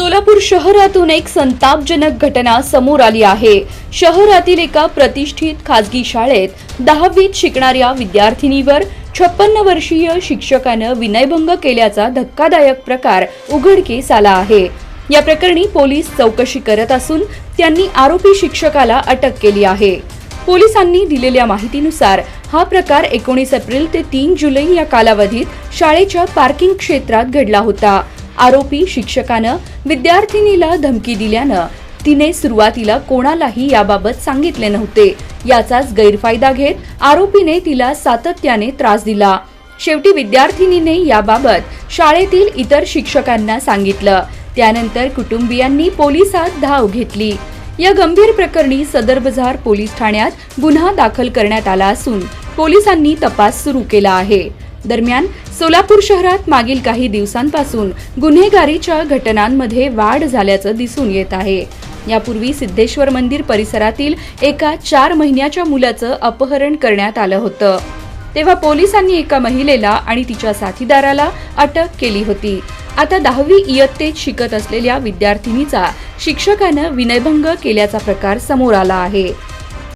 सोलापूर शहरातून एक संतापजनक घटना समोर आली आहे. शहरातील एका प्रतिष्ठित खासगी शाळेत दहावीत शिकणाऱ्या विद्यार्थिनीवर छप्पन्न वर्षीय शिक्षकानं विनयभंग केल्याचा धक्कादायक प्रकार उघडकीस आला आहे. या प्रकरणी पोलीस चौकशी करत असून त्यांनी आरोपी शिक्षकाला अटक केली आहे. पोलिसांनी दिलेल्या माहितीनुसार हा प्रकार एकोणीस एप्रिल ते तीन जुलै या कालावधीत शाळेच्या पार्किंग क्षेत्रात घडला होता. आरोपी शिक्षकानं विद्यार्थिनीला धमकी दिल्यानं तिने सुरुवातीला कोणालाही याबाबत सांगितले नव्हते. याचाच गैरफायदा घेत आरोपीने तिला सातत्याने त्रास दिला. शेवटी विद्यार्थिनीने याबाबत शाळेतील इतर शिक्षकांना सांगितलं. त्यानंतर कुटुंबियांनी पोलिसात धाव घेतली. या गंभीर प्रकरणी सदर बाजार पोलीस ठाण्यात गुन्हा दाखल करण्यात आला असून पोलिसांनी तपास सुरू केला आहे. दरम्यान सोलापूर शहरात मागील काही दिवसांपासून गुन्हेगारीच्या घटनांमध्ये वाढ झाल्याचं दिसून येत आहे. यापूर्वी सिद्धेश्वर मंदिर परिसरातील एका चार महिन्याच्या मुलाचं अपहरण करण्यात आलं होतं. तेव्हा पोलिसांनी एका महिलेला आणि तिच्या साथीदाराला अटक केली होती. आता दहावी इयत्तेत शिकत असलेल्या विद्यार्थिनीचा शिक्षकानं विनयभंग केल्याचा प्रकार समोर आला आहे.